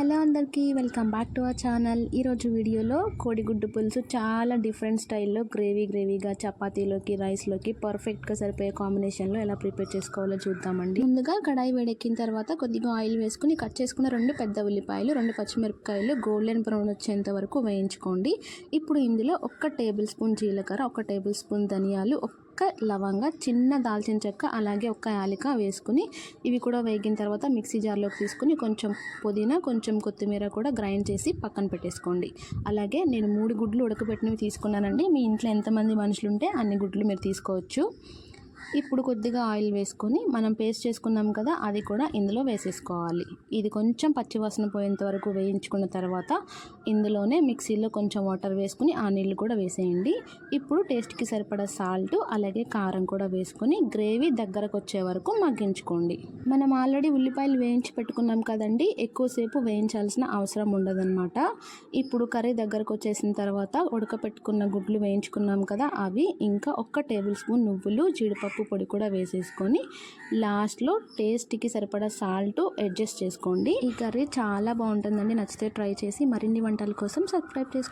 Hello అందరికీ welcome back to our channel. ఈరోజు వీడియోలో కోడిగుడ్డు పులుసు చాలా డిఫరెంట్ స్టైల్లో గ్రేవీ గ్రేవీగా చపాతీలోకి రైస్లోకి పర్ఫెక్ట్గా సరిపోయే కాంబినేషన్లో ఎలా ప్రిపేర్ చేసుకోవాలో చూద్దామండి. ముందుగా కడాయి వేడెక్కిన తర్వాత కొద్దిగా ఆయిల్ వేసుకుని కట్ చేసుకున్న రెండు పెద్ద ఉల్లిపాయలు రెండు పచ్చిమిరపకాయలు గోల్డెన్ బ్రౌన్ వచ్చేంత వరకు వేయించుకోండి. ఇప్పుడు ఇందులో ఒక్క టేబుల్ స్పూన్ జీలకర్ర ఒక టేబుల్ స్పూన్ ధనియాలు ఒక్క లవంగ చిన్న దాల్చిన చెక్క అలాగే ఒక్క యాలిక వేసుకుని ఇవి కూడా వేగిన తర్వాత మిక్సీ జార్లోకి తీసుకుని కొంచెం పుదీనా కొంచెం కొత్తిమీర కూడా గ్రైండ్ చేసి పక్కన పెట్టేసుకోండి. అలాగే నేను మూడు గుడ్లు ఉడకబెట్టినవి తీసుకున్నానండి. మీ ఇంట్లో ఎంతమంది మనుషులు ఉంటే అన్ని గుడ్లు మీరు తీసుకోవచ్చు. ఇప్పుడు కొద్దిగా ఆయిల్ వేసుకొని మనం పేస్ట్ చేసుకున్నాం కదా అది కూడా ఇందులో వేసేసుకోవాలి. ఇది కొంచెం పచ్చివాసన పోయేంత వరకు వేయించుకున్న తర్వాత ఇందులోనే మిక్సీలో కొంచెం వాటర్ వేసుకుని ఆ నీళ్ళు కూడా వేసేయండి. ఇప్పుడు టేస్ట్కి సరిపడా సాల్ట్ అలాగే కారం కూడా వేసుకొని గ్రేవీ దగ్గరకు వచ్చే వరకు మగ్గించుకోండి. మనం ఆల్రెడీ ఉల్లిపాయలు వేయించి పెట్టుకున్నాం కదండి ఎక్కువసేపు వేయించాల్సిన అవసరం ఉండదన్నమాట. ఇప్పుడు కర్రీ దగ్గరకు వచ్చేసిన తర్వాత ఉడకపెట్టుకున్న గుడ్లు వేయించుకున్నాం కదా అవి ఇంకా ఒక్క టేబుల్ స్పూన్ నువ్వులు జీడిపప్పు పొడి కూడా వేసేసుకొని లాస్ట్లో టేస్ట్కి సరిపడా సాల్ట్ అడ్జస్ట్ చేసుకోండి. ఈ కర్రీ చాలా బాగుంటుందండి. నచ్చితే ట్రై చేసి మరిన్ని వంటల కోసం సబ్స్క్రైబ్ చేసుకోండి